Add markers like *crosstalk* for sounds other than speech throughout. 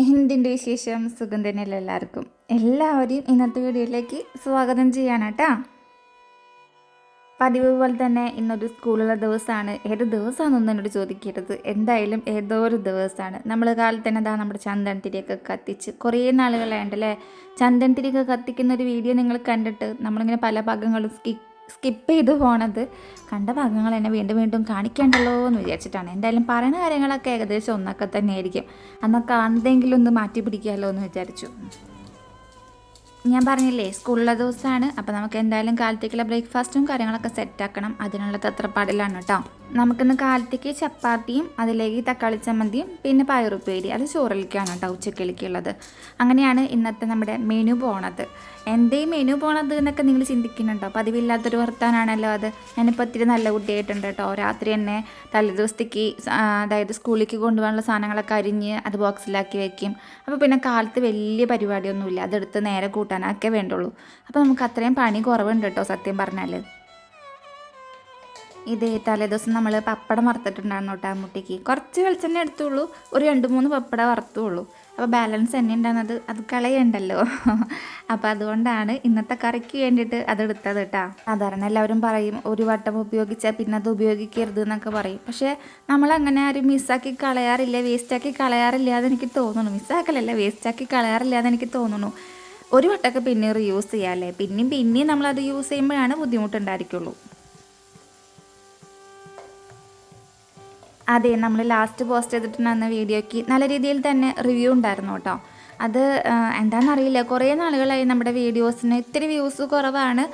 എന്തിന്റെ വിശേഷം? സുഖം തന്നെയല്ല എല്ലാവർക്കും. എല്ലാവരെയും ഇന്നത്തെ വീഡിയോയിലേക്ക് സ്വാഗതം ചെയ്യാണ് കേട്ടോ. പതിവ് പോലെ തന്നെ ഇന്നൊരു സ്കൂളുള്ള ദിവസമാണ്. ഏത് ദിവസമാണെന്നൊന്നും എന്നോട് ചോദിക്കരുത്. എന്തായാലും ഏതോ ഒരു ദിവസമാണ്. നമ്മൾ കാലത്ത് തന്നെ അതാ നമ്മുടെ ചന്ദൻ തിരിയൊക്കെ കത്തിച്ച് കുറേ നാളുകളായിട്ടല്ലേ ചന്ദൻ തിരിയൊക്കെ കത്തിക്കുന്ന ഒരു വീഡിയോ നിങ്ങൾ കണ്ടിട്ട് നമ്മളിങ്ങനെ പല ഭാഗങ്ങളും സ്കിപ്പ് സ്കിപ്പ് ചെയ്ത് പോണത്. കണ്ട ഭാഗങ്ങൾ എന്നെ വീണ്ടും വീണ്ടും കാണിക്കേണ്ടല്ലോ എന്ന് വിചാരിച്ചിട്ടാണ്. എന്തായാലും പറയുന്ന കാര്യങ്ങളൊക്കെ ഏകദേശം ഒന്നൊക്കെ തന്നെയായിരിക്കും. അന്നൊക്കെ എന്തെങ്കിലും ഒന്ന് മാറ്റി പിടിക്കാമല്ലോ എന്ന് വിചാരിച്ചു. ഞാൻ പറഞ്ഞില്ലേ സ്കൂളിലെ ദിവസമാണ്. അപ്പോൾ നമുക്ക് എന്തായാലും കാലത്തേക്കുള്ള ബ്രേക്ക്ഫാസ്റ്റും കാര്യങ്ങളൊക്കെ സെറ്റാക്കണം അതിനുള്ള തത്രപ്പാടിലാണ് കേട്ടോ. നമുക്കിന്ന് കാലത്തേക്ക് ചപ്പാത്തിയും അതിലേക്ക് തക്കാളി ചമ്മന്തിയും പിന്നെ പയറുപ്പേരി അത് ചോറിലേക്കാണ് കേട്ടോ ഉച്ചക്കിലേക്കുള്ളത് അങ്ങനെയാണ് ഇന്നത്തെ നമ്മുടെ മെനു പോണത്. എന്തേ മെനു പോണത് എന്നൊക്കെ നിങ്ങൾ ചിന്തിക്കുന്നുണ്ടോ? പതിവില്ലാത്തൊരു വർത്താനാണല്ലോ അത്. ഞാനിപ്പോൾ ഒത്തിരി നല്ല കുട്ടിയായിട്ടുണ്ട് കേട്ടോ. രാത്രി തന്നെ തലേദിവസത്തേക്ക് അതായത് സ്കൂളിലേക്ക് കൊണ്ടുപോകാനുള്ള സാധനങ്ങളൊക്കെ അരിഞ്ഞ് അത് ബോക്സിലാക്കി വെക്കും. അപ്പോൾ പിന്നെ കാലത്ത് വലിയ പരിപാടിയൊന്നുമില്ല. അതെടുത്ത് നേരെ കൂട്ടാനൊക്കെ വേണ്ടുള്ളൂ. അപ്പോൾ നമുക്ക് അത്രയും പണി കുറവുണ്ട് കേട്ടോ സത്യം പറഞ്ഞാൽ ഇത് തലേദിവസം നമ്മൾ പപ്പടം വറുത്തിട്ടുണ്ടായിരുന്നു കേട്ടോ മുട്ടിക്ക്. കുറച്ച് വെളിച്ചെണ്ണ എടുത്തുള്ളൂ. ഒരു രണ്ട് മൂന്ന് പപ്പട വറുത്തുള്ളൂ. അപ്പോൾ ബാലൻസ് എണ്ണ ഉണ്ടാകുന്നത് അത് കളയണ്ടല്ലോ. *laughs* അപ്പോൾ അതുകൊണ്ടാണ് ഇന്നത്തെ കറിക്ക് വേണ്ടിയിട്ട് അതെടുത്തത് കേട്ടോ. സാധാരണ എല്ലാവരും പറയും ഒരു വട്ടം ഉപയോഗിച്ചാൽ പിന്നെ അത് ഉപയോഗിക്കരുത് എന്നൊക്കെ പറയും. പക്ഷേ നമ്മൾ അങ്ങനെ ആരും മിസ്സാക്കി കളയാറില്ല വേസ്റ്റാക്കി കളയാറില്ല അതെനിക്ക് തോന്നുന്നു. മിസ്സാക്കലല്ല വേസ്റ്റാക്കി കളയാറില്ല അതെനിക്ക് തോന്നുന്നു. ഒരു വട്ടമൊക്കെ പിന്നെ റീയൂസ് ചെയ്യാമല്ലേ പിന്നെയും പിന്നെയും നമ്മളത് യൂസ് ചെയ്യുമ്പോഴാണ് ബുദ്ധിമുട്ടുണ്ടായിരിക്കുള്ളൂ. അതെ നമ്മൾ ലാസ്റ്റ് പോസ്റ്റ് ചെയ്തിട്ടുണ്ടായിരുന്ന വീഡിയോയ്ക്ക് നല്ല രീതിയിൽ തന്നെ റിവ്യൂ ഉണ്ടായിരുന്നു കേട്ടോ. അത് എന്താണെന്നറിയില്ല കുറേ നാളുകളായി നമ്മുടെ വീഡിയോസിന് ഇത്തിരി വ്യൂസ് കുറവാണ്.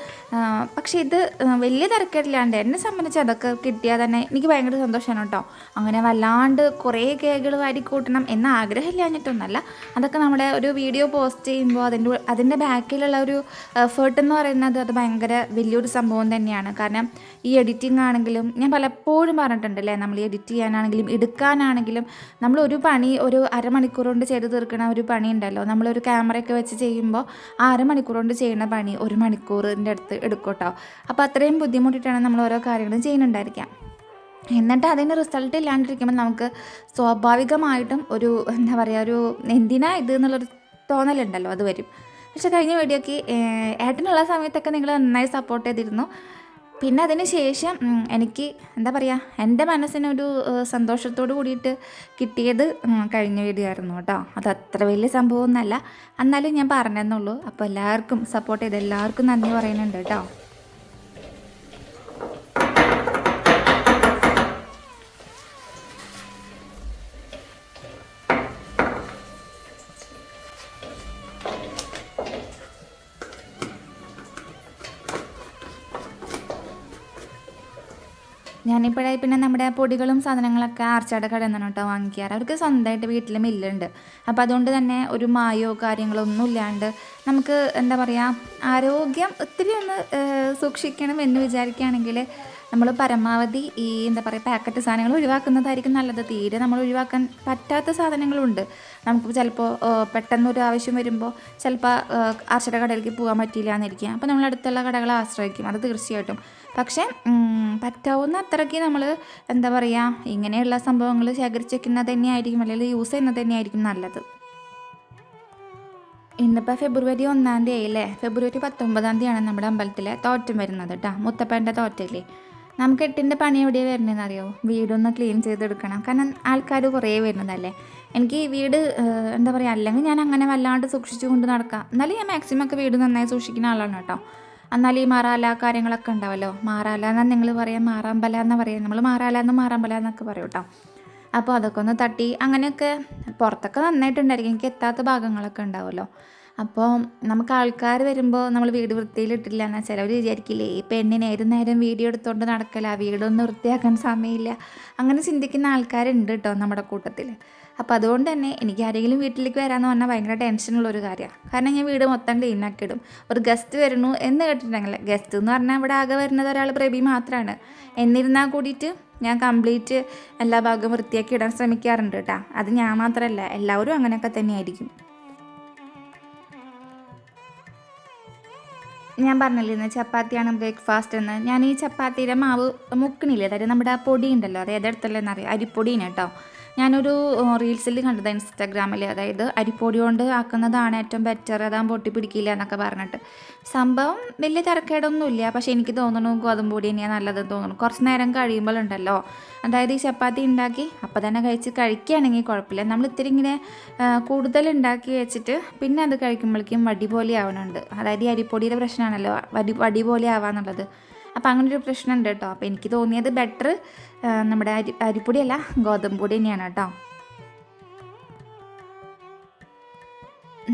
പക്ഷേ ഇത് വലിയ തിരക്കേടില്ലാണ്ട് എന്നെ സംബന്ധിച്ച് അതൊക്കെ കിട്ടിയാൽ തന്നെ എനിക്ക് ഭയങ്കര സന്തോഷമാണ് കേട്ടോ. അങ്ങനെ വല്ലാണ്ട് കുറേ കേകൾ വാരി കൂട്ടണം എന്ന ആഗ്രഹമില്ലാഞ്ഞിട്ടൊന്നല്ല. അതൊക്കെ നമ്മുടെ ഒരു വീഡിയോ പോസ്റ്റ് ചെയ്യുമ്പോൾ അതിന്റെ അതിന്റെ ബാക്കിലുള്ള ഒരു എഫേർട്ട് എന്ന് പറയുന്നത് അത് ഭയങ്കര വലിയൊരു സംഭവം തന്നെയാണ്. കാരണം ഈ എഡിറ്റിംഗ് ആണെങ്കിലും ഞാൻ പലപ്പോഴും പറഞ്ഞിട്ടുണ്ടല്ലേ നമ്മൾ നമ്മൾ എഡിറ്റ് ചെയ്യാനാണെങ്കിലും എടുക്കാനാണെങ്കിലും നമ്മൾ ഒരു പണി ഒരു അരമണിക്കൂർ കൊണ്ട് ചെയ്ത് തീർക്കണ ഒരു പണി ഉണ്ടല്ലോ. നമ്മളൊരു ക്യാമറയൊക്കെ വെച്ച് ചെയ്യുമ്പോൾ ആറ് മണിക്കൂർ കൊണ്ട് ചെയ്യുന്ന പണി ഒരു മണിക്കൂറിന്റെ അടുത്ത് എടുക്കും അപ്പോൾ അത്രയും ബുദ്ധിമുട്ടിട്ടാണ് നമ്മൾ ഓരോ കാര്യങ്ങളും ചെയ്യുന്നുണ്ടായിരിക്കാം. എന്നിട്ട് അതിന് റിസൾട്ട് ഇല്ലാണ്ടിരിക്കുമ്പോൾ നമുക്ക് സ്വാഭാവികമായിട്ടും ഒരു എന്താ പറയുക ഒരു എന്തിനാ ഇത് എന്നുള്ളൊരു തോന്നലുണ്ടല്ലോ അത് വരും. പക്ഷെ കഴിഞ്ഞ വീഡിയോക്ക് ഏട്ടനുള്ള സമയത്തൊക്കെ നിങ്ങൾ നന്നായി സപ്പോർട്ട് ചെയ്തിരുന്നു. പിന്നെ അതിന് ശേഷം എനിക്ക് എന്താ പറയുക എന്റെ മനസ്സിനൊരു സന്തോഷത്തോട് കൂടിയിട്ട് കിട്ടിയത് കഴിഞ്ഞ വീഡിയോ കേട്ടോ. അത് അത്ര വലിയ സംഭവമൊന്നുമല്ല. എന്നാലും ഞാൻ പറഞ്ഞെന്നുള്ളൂ. അപ്പോൾ എല്ലാവർക്കും സപ്പോർട്ട് ചെയ്ത് എല്ലാവർക്കും നന്ദി പറയുന്നുണ്ട് കേട്ടോ. ഞാനിപ്പോഴായി പിന്നെ നമ്മുടെ പൊടികളും സാധനങ്ങളൊക്കെ ആർച്ചയുടെ കടയിൽ നിന്നാണ് കേട്ടോ വാങ്ങിക്കാറ്. അവർക്ക് സ്വന്തമായിട്ട് വീട്ടിൽ മില്ലുണ്ട്. അപ്പോൾ അതുകൊണ്ട് തന്നെ ഒരു മായോ കാര്യങ്ങളോ ഒന്നും ഇല്ലാണ്ട് നമുക്ക് എന്താ പറയുക ആരോഗ്യം ഒത്തിരി ഒന്ന് സൂക്ഷിക്കണം എന്ന് വിചാരിക്കുകയാണെങ്കിൽ നമ്മൾ പരമാവധി ഈ എന്താ പറയുക പാക്കറ്റ് സാധനങ്ങൾ ഒഴിവാക്കുന്നതായിരിക്കും നല്ലത്. തീരെ നമ്മൾ ഒഴിവാക്കാൻ പറ്റാത്ത സാധനങ്ങളുണ്ട്. നമുക്ക് ചിലപ്പോൾ പെട്ടെന്നൊരു ആവശ്യം വരുമ്പോൾ ചിലപ്പോൾ ആർച്ചയുടെ കടയിലേക്ക് പോകാൻ പറ്റിയില്ല എന്നിരിക്കുക അപ്പോൾ നമ്മൾ അടുത്തുള്ള കടകളെ ആശ്രയിക്കും അത് തീർച്ചയായിട്ടും. പക്ഷേ പറ്റാവുന്ന അത്രയ്ക്ക് നമ്മൾ എന്താ പറയുക ഇങ്ങനെയുള്ള സംഭവങ്ങൾ ശേഖരിച്ച് വെക്കുന്നത് തന്നെയായിരിക്കും അല്ലെങ്കിൽ യൂസ് ചെയ്യുന്നത് തന്നെയായിരിക്കും നല്ലത്. ഇന്നിപ്പോൾ ഫെബ്രുവരി ഒന്നാം തീയതി അല്ലേ? ഫെബ്രുവരി പത്തൊമ്പതാം തീയതിയാണ് നമ്മുടെ അമ്പലത്തിലെ തോറ്റം വരുന്നത് കേട്ടോ മുത്തപ്പന്റെ തോറ്റയില്ലേ നമുക്ക് എട്ടിന്റെ പണി എവിടെയാണ് വരുന്നതെന്ന് അറിയോ വീടൊന്ന് ക്ലീൻ ചെയ്തെടുക്കണം. കാരണം ആൾക്കാർ കുറേ വരുന്നതല്ലേ. എനിക്ക് ഈ വീട് എന്താ പറയുക അല്ലെങ്കിൽ ഞാൻ അങ്ങനെ വല്ലാണ്ട് സൂക്ഷിച്ചു കൊണ്ട് നടക്കാം. എന്നാലും ഞാൻ മാക്സിമം ഒക്കെ വീട് നന്നായി സൂക്ഷിക്കുന്ന ആളാണ് കേട്ടോ. എന്നാൽ ഈ മാറാല കാര്യങ്ങളൊക്കെ ഉണ്ടാവല്ലോ. മാറാല എന്നാണ് നിങ്ങൾ പറയാം? മാറാമ്പല എന്ന് പറയാം? നമ്മൾ മാറാല എന്ന് മാറാമ്പല എന്നൊക്കെ പറയും കേട്ടോ. അപ്പോൾ അതൊക്കെ ഒന്ന് തട്ടി അങ്ങനെയൊക്കെ പുറത്തൊക്കെ നന്നായിട്ടുണ്ടായിരിക്കും. എനിക്ക് എത്താത്ത ഭാഗങ്ങളൊക്കെ ഉണ്ടാവുമല്ലോ അപ്പോൾ നമുക്ക് ആൾക്കാർ വരുമ്പോൾ നമ്മൾ വീട് വൃത്തിയിലിട്ടില്ല എന്നാൽ ചിലവർ വിചാരിക്കില്ലേ? ഈ പെണ്ണിന് ഏത് നേരം വീഡിയോ എടുത്തുകൊണ്ട് നടക്കല? വീടൊന്നും വൃത്തിയാക്കാൻ സമയമില്ല. അങ്ങനെ ചിന്തിക്കുന്ന ആൾക്കാരുണ്ട് കേട്ടോ നമ്മുടെ കൂട്ടത്തിൽ അപ്പോൾ അതുകൊണ്ട് തന്നെ എനിക്ക് ആരെങ്കിലും വീട്ടിലേക്ക് വരാമെന്ന് പറഞ്ഞാൽ ഭയങ്കര ടെൻഷനുള്ള ഒരു കാര്യമാണ് കാരണം ഞാൻ വീട് മൊത്തം ക്ലീനാക്കി ഇടും ഒരു ഗസ്റ്റ് വരുന്നു എന്ന് കേട്ടിട്ടുണ്ടെങ്കിൽ ഗസ്റ്റ് എന്ന് പറഞ്ഞാൽ ഇവിടെ ആകെ വരുന്നത് ഒരാൾ പ്രബി മാത്രമാണ് എന്നിരുന്നാൽ കൂടിയിട്ട് ഞാൻ കംപ്ലീറ്റ് എല്ലാ ഭാഗവും വൃത്തിയാക്കി ഇടാൻ ശ്രമിക്കാറുണ്ട് കേട്ടോ അത് ഞാൻ മാത്രമല്ല എല്ലാവരും അങ്ങനെയൊക്കെ തന്നെയായിരിക്കും. ഞാൻ പറഞ്ഞില്ലേ ചപ്പാത്തിയാണ് ബ്രേക്ക്ഫാസ്റ്റ് എന്ന്. ഞാൻ ഈ ചപ്പാത്തിയുടെ മാവ് മുക്കണില്ലേ അതായത് നമ്മുടെ ആ പൊടി ഉണ്ടല്ലോ അത് ഏതെടുത്തല്ലോ എന്നറിയാം. അരിപ്പൊടിയാണ് കേട്ടോ ഞാനൊരു റീൽസിൽ കണ്ടത് ഇൻസ്റ്റാഗ്രാമിൽ അതായത് അരിപ്പൊടി കൊണ്ട് ആക്കുന്നതാണ് ഏറ്റവും ബെറ്റർ അതാകുമ്പോൾ പൊട്ടി പിടിക്കില്ല എന്നൊക്കെ പറഞ്ഞിട്ട്. സംഭവം വലിയ തിരക്കേടൊന്നുമില്ല. പക്ഷേ എനിക്ക് തോന്നുന്നു ഗോതമ്പ് പൊടി തന്നെയാണ് നല്ലതെന്ന് തോന്നുന്നു കുറച്ച് നേരം കഴിയുമ്പോഴുണ്ടല്ലോ അതായത് ഈ ചപ്പാത്തി ഉണ്ടാക്കി അപ്പം തന്നെ കഴിച്ച് കഴിക്കുകയാണെങ്കിൽ കുഴപ്പമില്ല നമ്മൾ ഇത്തിരി ഇങ്ങനെ കൂടുതൽ ഉണ്ടാക്കി വെച്ചിട്ട് പിന്നെ അത് കഴിക്കുമ്പോഴേക്കും വടി പോലെ ആവണുണ്ട്. അതായത് ഈ അരിപ്പൊടിയുടെ പ്രശ്നമാണല്ലോ വടി വടി പോലെ ആവാന്നുള്ളത്. അപ്പോൾ അങ്ങനെ ഒരു പ്രശ്നമുണ്ട് കേട്ടോ അപ്പോൾ എനിക്ക് തോന്നിയത് ബെറ്റർ നമ്മുടെ അരി അരിപ്പൊടിയല്ല ഗോതമ്പ് പൊടി തന്നെയാണ് കേട്ടോ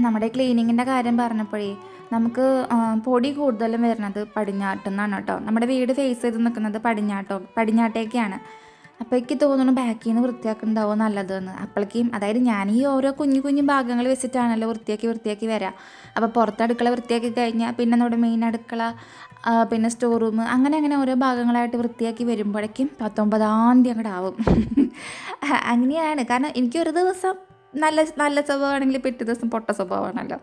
നമ്മുടെ ക്ലീനിങ്ങിന്റെ കാര്യം പറഞ്ഞപ്പോഴേ നമുക്ക് പൊടി കൂടുതലും വരുന്നത് പടിഞ്ഞാട്ടിൽ നിന്നാണ് കേട്ടോ നമ്മുടെ വീട് ഫേസ് ചെയ്ത് നിൽക്കുന്നത് പടിഞ്ഞാട്ടോ പടിഞ്ഞാട്ടേക്കാണ്. അപ്പോൾ എനിക്ക് തോന്നുന്നു ബാക്കിൽ നിന്ന് വൃത്തിയാക്കുന്നുണ്ടാവും നല്ലതെന്ന്. അപ്പോഴേക്കും അതായത് ഞാൻ ഈ ഓരോ കുഞ്ഞു കുഞ്ഞു ഭാഗങ്ങൾ വെച്ചിട്ടാണല്ലോ വൃത്തിയാക്കി വൃത്തിയാക്കി വരാം. അപ്പോൾ പുറത്ത് അടുക്കള വൃത്തിയാക്കി കഴിഞ്ഞാൽ പിന്നെ നമ്മുടെ മെയിൻ അടുക്കള പിന്നെ സ്റ്റോർ റൂം അങ്ങനെ അങ്ങനെ ഓരോ ഭാഗങ്ങളായിട്ട് വൃത്തിയാക്കി വരുമ്പോഴേക്കും പത്തൊമ്പതാം തീയതി അങ്ങോട്ട് ആവും. *laughs* അങ്ങനെയാണ്. കാരണം എനിക്ക് ഒരു ദിവസം നല്ല നല്ല സ്വഭാവമാണെങ്കിൽ പിറ്റേ ദിവസം പൊട്ട സ്വഭാവമാണല്ലോ.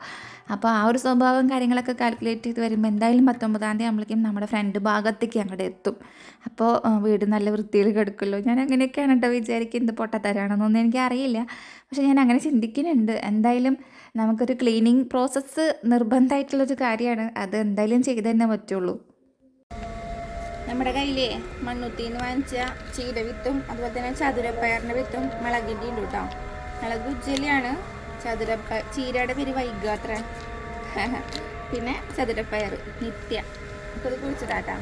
അപ്പോൾ ആ ഒരു സ്വഭാവം കാര്യങ്ങളൊക്കെ കാൽക്കുലേറ്റ് ചെയ്ത് വരുമ്പോൾ എന്തായാലും പത്തൊമ്പതാം തീയതി ആകുമ്പോഴേക്കും നമ്മുടെ ഫ്രണ്ട് ഭാഗത്തേക്ക് അങ്ങോട്ട് എത്തും. അപ്പോൾ വീട് നല്ല വൃത്തിയിൽ കിടക്കുമല്ലോ ഞാൻ അങ്ങനെയൊക്കെയാണ് കേട്ടോ വിചാരിക്കുന്നത് പൊട്ടത്തരാണെന്നൊന്നും എനിക്കറിയില്ല പക്ഷേ ഞാൻ അങ്ങനെ ചിന്തിക്കുന്നുണ്ട്. എന്തായാലും നമുക്കൊരു ക്ലീനിങ് പ്രോസസ്സ് നിർബന്ധമായിട്ടുള്ളൊരു കാര്യമാണ്. അത് എന്തായാലും ചെയ്ത് തന്നെ പറ്റുള്ളൂ. നമ്മുടെ കയ്യിലേ മണ്ണുത്തിന്ന് വാങ്ങിച്ച ചീര വിത്തും അതുപോലെ തന്നെ ചതുരപ്പയറിന്റെ വിത്തും മുളകിന്റെ ഉണ്ട് കേട്ടോ മുളക് ഉജ്ജലിയാണ് ചതുരപ്പ ചീരയുടെ പേര് വൈകാത്ര പിന്നെ ചതുരപ്പയർ നിത്യ. അപ്പോൾ ഇത് കുഴിച്ചിട്ടാട്ടാ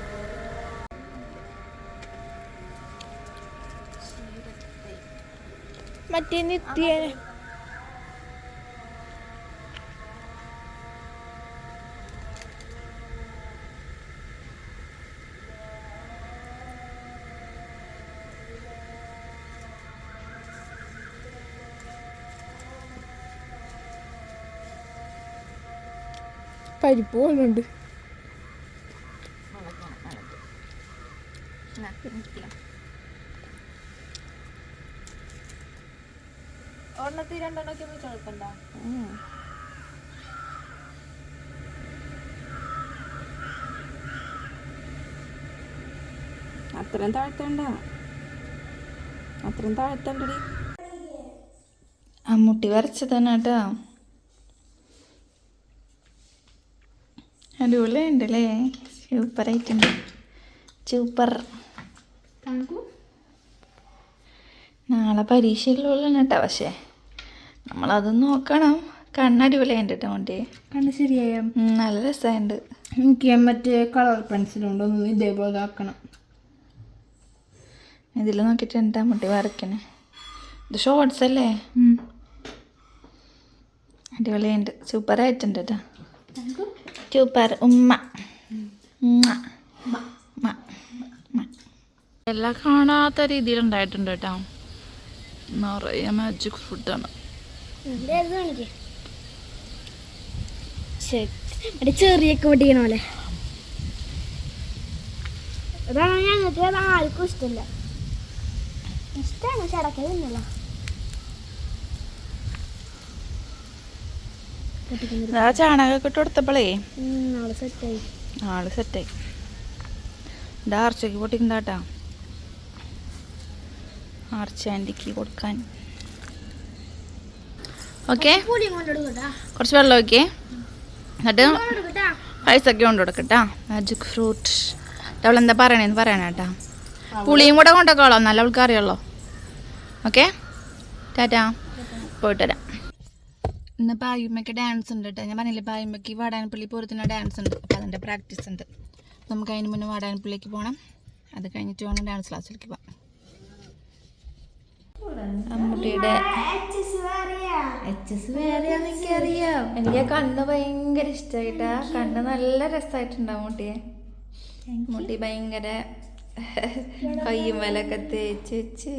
മറ്റേ നിത്യ പരിപ്പ് പോലുണ്ട് നിത്യ ഒരെണ്ണത്തിൽ രണ്ടെണ്ണമൊക്കെ കുഴപ്പമുണ്ടോ അത്രയും താഴ്ത്തണ്ട. അത്രയും താഴ്ത്തണ്ടടി. അമ്മൂട്ടി വരച്ചതന്നെ കേട്ടോ. അടിപൊളിയുണ്ടല്ലേ സൂപ്പറായിട്ടുണ്ട് സൂപ്പർ നാളെ പരീക്ഷയിലുള്ളതാണ് കേട്ടോ പക്ഷേ. നമ്മളത് നോക്കണം. കണ്ണടിപൊളിയുണ്ട് കേട്ടോ മോന്റെ. കണ്ണ് ശരിയായ? നല്ല രസമുണ്ട് എനിക്ക് മറ്റേ കളർ പെൻസിലുണ്ടോ ഒന്ന് ഇതേപോലെ ആക്കണം. ഇതിൽ നോക്കിയിട്ട് എന്താ മുട്ടി വരയ്ക്കണേ? ഇത് ഷോർട്സ് അല്ലേ? അടിപൊളിയുണ്ട് സൂപ്പറായിട്ടുണ്ട് കേട്ടോ. സൂപ്പർ ഉമ്മ. എല്ലാം കാണാത്ത രീതിയിൽ ഉണ്ടായിട്ടുണ്ട് കേട്ടോ. നിറയെ മാജിക് ഫുഡാണ് ചെറിയ ചെറിയൊക്കെ പൊട്ടിക്കണ പോലെ. അതാണ് ഞങ്ങൾക്ക് ആർക്കും ഇഷ്ടമില്ല ഇഷ്ടമാണ് ചടക്കുന്നില്ല തിന്നല്ല ആ ചാണകമൊക്കെ ഇട്ട് കൊടുത്തപ്പോളേ. നാളെ സെറ്റായി ആൾ സെറ്റായി ഇതാ ആർച്ചയ്ക്ക് പൊട്ടിക്കണ്ടാട്ടാ ആർച്ച ആന്റിക്ക് കൊടുക്കാൻ. ഓക്കെ. കുറച്ച് വെള്ളം ഓക്കെ എന്നിട്ട് പൈസയൊക്കെ കൊണ്ട് കൊടുക്കട്ടാ മാജിക് ഫ്രൂട്ട് അവളെന്താ പറയണേന്ന് പറയണേട്ടാ പുളിയും കൂടെ കൊണ്ടൊക്കെ ഉള്ളോ നല്ല അവൾക്ക് അറിയുള്ളൂ ഓക്കെ. ടാറ്റാ. പോയിട്ട് ഇന്ന് ബായുമ്മയ്ക്ക് ഡാൻസ് ഉണ്ട് കേട്ടോ ഞാൻ പറഞ്ഞില്ലേ ബായുമ്മയ്ക്ക് വാടാനപ്പള്ളി പൂരത്തിന് ഡാൻസ് ഉണ്ട്. അപ്പോൾ അതിന്റെ പ്രാക്ടീസ് ഉണ്ട്. നമുക്ക് അതിന് മുന്നേ വാടാനപ്പള്ളിക്ക് പോകണം അത് കഴിഞ്ഞിട്ട് വേണം ഡാൻസ് ക്ലാസ്സിലേക്ക് പോകാം അമ്മൂട്ടിയുടെ എച്ച് എസ് വേറെയാന്ന് എനിക്കറിയാം. എനിക്ക് കണ്ണ് ഭയങ്കര ഇഷ്ടമായിട്ടാ കണ്ണ് നല്ല രസമായിട്ടുണ്ടാവും മുട്ടിയെ മുട്ടി ഭയങ്കര കയ്യും വിലൊക്കെ തേച്ച് വെച്ച്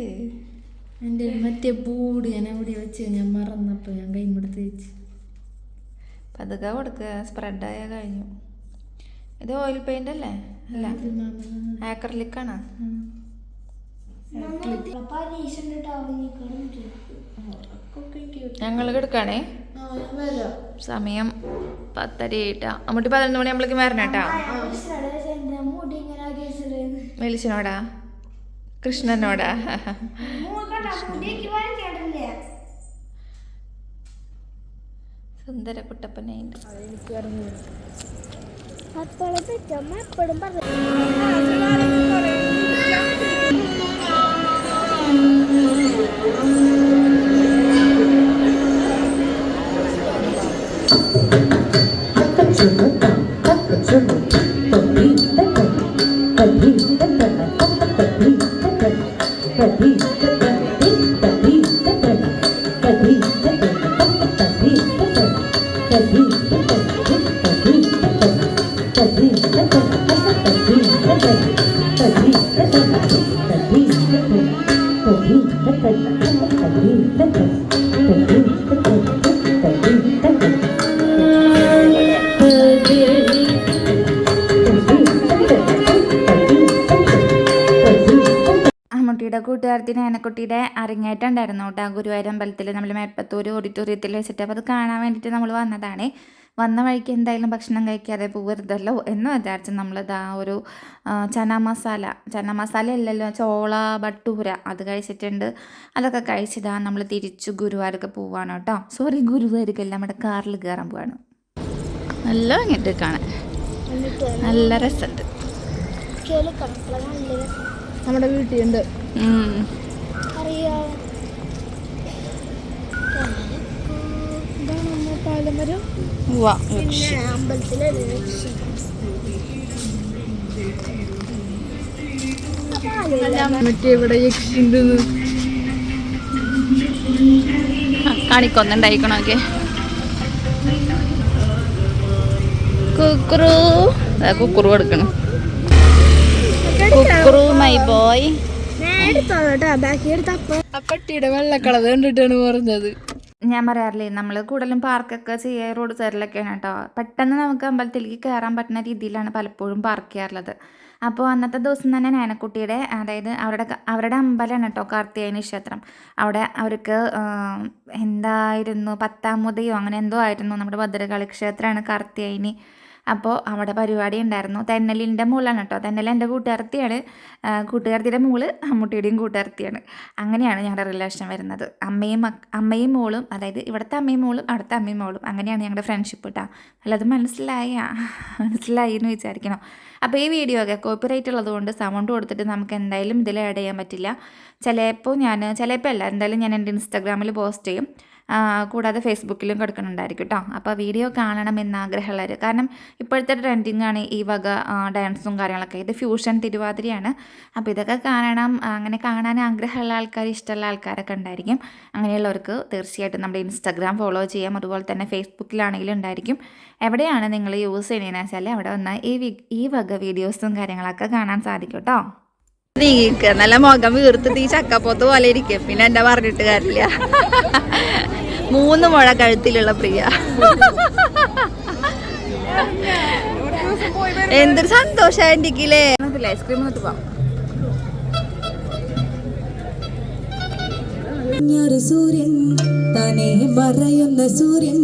എന്റെ മറ്റേ ബൂട് ഞാൻ എവിടെ വെച്ച് ഞാൻ മറന്നപ്പോൾ ഞാൻ കൈമെടുത്ത് വെച്ച്. പതുക്കെ കൊടുക്കുക സ്പ്രെഡായ കഴിഞ്ഞു. ഇത് ഓയിൽ പെയിന്റ് അല്ലേ? അല്ല ആക്രലിക്കാണ് പരീക്ഷ ഞങ്ങൾ കിടക്കാണേ? സമയം പത്തരയായിട്ടാ. അമ്മൂട്ടി പതിനൊന്ന് മണി നമ്മളേക്ക് വരണം കേട്ടാ. മുടി ഇങ്ങനെ ആക്കി വെച്ചിട്ട് വെളിച്ചനോടാ കൃഷ്ണനോടാ? സുന്ദര കുട്ടപ്പനായിട്ട് അപ്പോഴും പറ്റമ്മ എപ്പോഴും പറഞ്ഞു. അമ്മൂട്ടിയുടെ കൂട്ടുകാരത്തി നേനക്കുട്ടിയുടെ അരങ്ങേറ്റം ഉണ്ടായിരുന്നു കേട്ടോ. ഗുരുവായൂർ അമ്പലത്തിൽ നമ്മൾ മേപ്പത്തൂർ ഓഡിറ്റോറിയത്തിൽ വെച്ചിട്ട് അപ്പോൾ അത് കാണാൻ വേണ്ടിയിട്ട് നമ്മൾ വന്നതാണ്. വന്ന വഴിക്ക് എന്തായാലും ഭക്ഷണം കഴിക്കാതെ പോകരുതല്ലോ എന്ന് വിചാരിച്ച് നമ്മളിതാ ഒരു ആ, ചന മസാല ചന മസാല അല്ലല്ലോ ചോള ബട്ടൂര അത് കഴിച്ചിട്ടുണ്ട്. അതൊക്കെ കഴിച്ചിതാ നമ്മൾ തിരിച്ചു ഗുരുവായൂരൊക്കെ പോവാണ് കേട്ടോ. സോറി ഗുരുവായൂർക്കല്ല നമ്മുടെ കാറിൽ കയറാൻ പോവാണ്. നല്ല ഇങ്ങോട്ട് കാണാൻ. നല്ല രസമുണ്ട്. നമ്മുടെ വീട്ടിലുണ്ട്. ഉണ്ട് ഇതാണ് പാലമരം. പിന്നെ അമ്പലത്തിലെ മറ്റേ ഇവിടെ യക്ഷിണ്ടെന്ന് കാണിക്കൊന്നുണ്ടായിക്കണോക്കെ കുക്കുറു. കുക്കുറു എടുക്കണം കുക്കുറു മൈ ബോയ് അപ്പട്ടിയുടെ വെള്ളക്കളത് കണ്ടിട്ടാണ് പറഞ്ഞത്. ഞാൻ പറയാറില്ലേ നമ്മൾ കൂടുതലും പാർക്കൊക്കെ ചെയ്യുക റോഡ് സൈഡിലൊക്കെയാണ് കേട്ടോ. പെട്ടെന്ന് നമുക്ക് അമ്പലത്തിലേക്ക് കയറാൻ പറ്റുന്ന രീതിയിലാണ് പലപ്പോഴും പാർക്ക് ചെയ്യാറുള്ളത്. അപ്പോൾ അന്നത്തെ ദിവസം തന്നെ നാനക്കുട്ടിയുടെ അതായത് അവരുടെ അവരുടെ അമ്പലമാണ് കേട്ടോ കാർത്തികേയനി ക്ഷേത്രം. അവിടെ അവർക്ക് എന്തായിരുന്നു പത്താമതയോ അങ്ങനെ എന്തോ ആയിരുന്നു നമ്മുടെ ഭദ്രകാളി ക്ഷേത്രമാണ് കാർത്തികേയനി. അപ്പോൾ അവിടെ പരിപാടി ഉണ്ടായിരുന്നു. തെന്നലിന്റെ മൂളാണ് കേട്ടോ. തെന്നൽ എന്റെ കൂട്ടുകാർത്തിയാണ് കൂട്ടുകാർത്തിയുടെ മൂൾ അമ്മൂട്ടിയുടെയും കൂട്ടുകാർത്തിയാണ് അങ്ങനെയാണ് ഞങ്ങളുടെ റിലേഷൻ വരുന്നത്. അമ്മയും അമ്മയും മോളും അതായത് ഇവിടുത്തെ അമ്മയും മോളും അവിടുത്തെ അമ്മയും മോളും അങ്ങനെയാണ് ഞങ്ങളുടെ ഫ്രണ്ട്ഷിപ്പ് കേട്ടോ അല്ലത് മനസ്സിലായ മനസ്സിലായി എന്ന് വിചാരിക്കണം. അപ്പോൾ ഈ വീഡിയോ ഒക്കെ കോപ്പിറൈറ്റ് ഉള്ളതുകൊണ്ട് സൗണ്ട് കൊടുത്തിട്ട് നമുക്ക് എന്തായാലും ഇതിൽ ആഡ് ചെയ്യാൻ പറ്റില്ല. ചിലപ്പോൾ ഞാൻ ചിലപ്പോൾ അല്ല എന്തായാലും ഞാൻ എന്റെ ഇൻസ്റ്റാഗ്രാമിൽ പോസ്റ്റ് ചെയ്യും. കൂടാതെ ഫേസ്ബുക്കിലും കൊടുക്കുന്നുണ്ടായിരിക്കും കേട്ടോ അപ്പോൾ വീഡിയോ കാണണമെന്ന് ആഗ്രഹമുള്ളവർ കാരണം ഇപ്പോഴത്തെ ട്രെൻഡിങ് ആണ് ഈ വക ഡാൻസും കാര്യങ്ങളൊക്കെ. ഇത് ഫ്യൂഷൻ തിരുവാതിരയാണ്. അപ്പോൾ ഇതൊക്കെ കാണണം. അങ്ങനെ കാണാൻ ആഗ്രഹമുള്ള ആൾക്കാർ ഇഷ്ടമുള്ള ആൾക്കാരൊക്കെ ഉണ്ടായിരിക്കും. അങ്ങനെയുള്ളവർക്ക് തീർച്ചയായിട്ടും നമ്മുടെ ഇൻസ്റ്റാഗ്രാം ഫോളോ ചെയ്യാം. അതുപോലെ തന്നെ ഫേസ്ബുക്കിലാണെങ്കിലും ഉണ്ടായിരിക്കും. എവിടെയാണ് നിങ്ങൾ യൂസ് ചെയ്യണതെന്ന് വെച്ചാൽ അവിടെ വന്നാൽ ഈ ഈ വക വീഡിയോസും കാര്യങ്ങളൊക്കെ കാണാൻ സാധിക്കും കേട്ടോ നല്ല മുഖം വീർത്തിട്ട് ഈ ചക്കപ്പോത്ത് പോലെ ഇരിക്കും. പിന്നെ എന്നെ പറഞ്ഞിട്ട് കാര്യമില്ല. മൂന്ന് മുഴ കഴുത്തിലുള്ള പ്രിയ. എന്തൊരു സന്തോഷം ആന്റിക്കില്ലേ ഐസ്ക്രീം എന്നിട്ട് പോവാം. സൂര്യൻ തനേ പറയുന്ന സൂര്യൻ.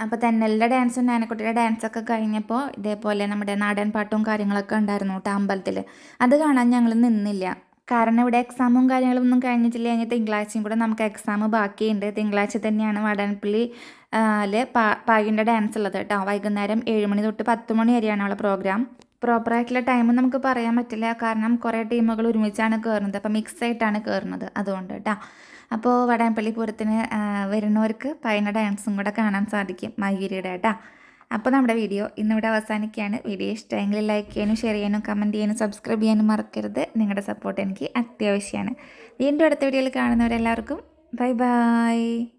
അപ്പോൾ തെന്നലിന്റെ ഡാൻസും നാനക്കുട്ടിയുടെ ഡാൻസൊക്കെ കഴിഞ്ഞപ്പോൾ ഇതേപോലെ നമ്മുടെ നാടൻ പാട്ടും കാര്യങ്ങളൊക്കെ ഉണ്ടായിരുന്നു കേട്ടോ അമ്പലത്തിൽ അത് കാണാൻ ഞങ്ങൾ നിന്നില്ല. കാരണം ഇവിടെ എക്സാമും കാര്യങ്ങളും ഒന്നും കഴിഞ്ഞിട്ടില്ല. കഴിഞ്ഞാൽ തിങ്കളാഴ്ചയും കൂടെ നമുക്ക് എക്സാം ബാക്കിയുണ്ട്. തിങ്കളാഴ്ച തന്നെയാണ് വടൻപള്ളി പാ പാകിന്റെ ഡാൻസ് ഉള്ളത് കേട്ടോ. വൈകുന്നേരം ഏഴ് മണി തൊട്ട് പത്ത് മണി വരെയാണ് അവളെ പ്രോഗ്രാം പ്രോപ്പറായിട്ടുള്ള ടൈം നമുക്ക് പറയാൻ പറ്റില്ല. കാരണം കുറേ ടീമുകൾ ഒരുമിച്ചാണ് കയറുന്നത് അപ്പോൾ മിക്സ് ആയിട്ടാണ് കയറുന്നത് അതുകൊണ്ട് കേട്ടോ. അപ്പോൾ വടയപ്പള്ളി പൂരത്തിന് വരുന്നവർക്ക് പയന ഡാൻസും കൂടെ കാണാൻ സാധിക്കും മയൂരിയുടെ കേട്ടോ അപ്പോൾ നമ്മുടെ വീഡിയോ ഇന്നിവിടെ അവസാനിക്കുകയാണ്. വീഡിയോ ഇഷ്ടമെങ്കിൽ ലൈക്ക് ചെയ്യാനും ഷെയർ ചെയ്യാനും കമന്റ് ചെയ്യാനും സബ്സ്ക്രൈബ് ചെയ്യാനും മറക്കരുത്. നിങ്ങളുടെ സപ്പോർട്ട് എനിക്ക് അത്യാവശ്യമാണ് വീണ്ടും അടുത്ത വീഡിയോയിൽ കാണുന്നവരെല്ലാവർക്കും ബൈ ബൈ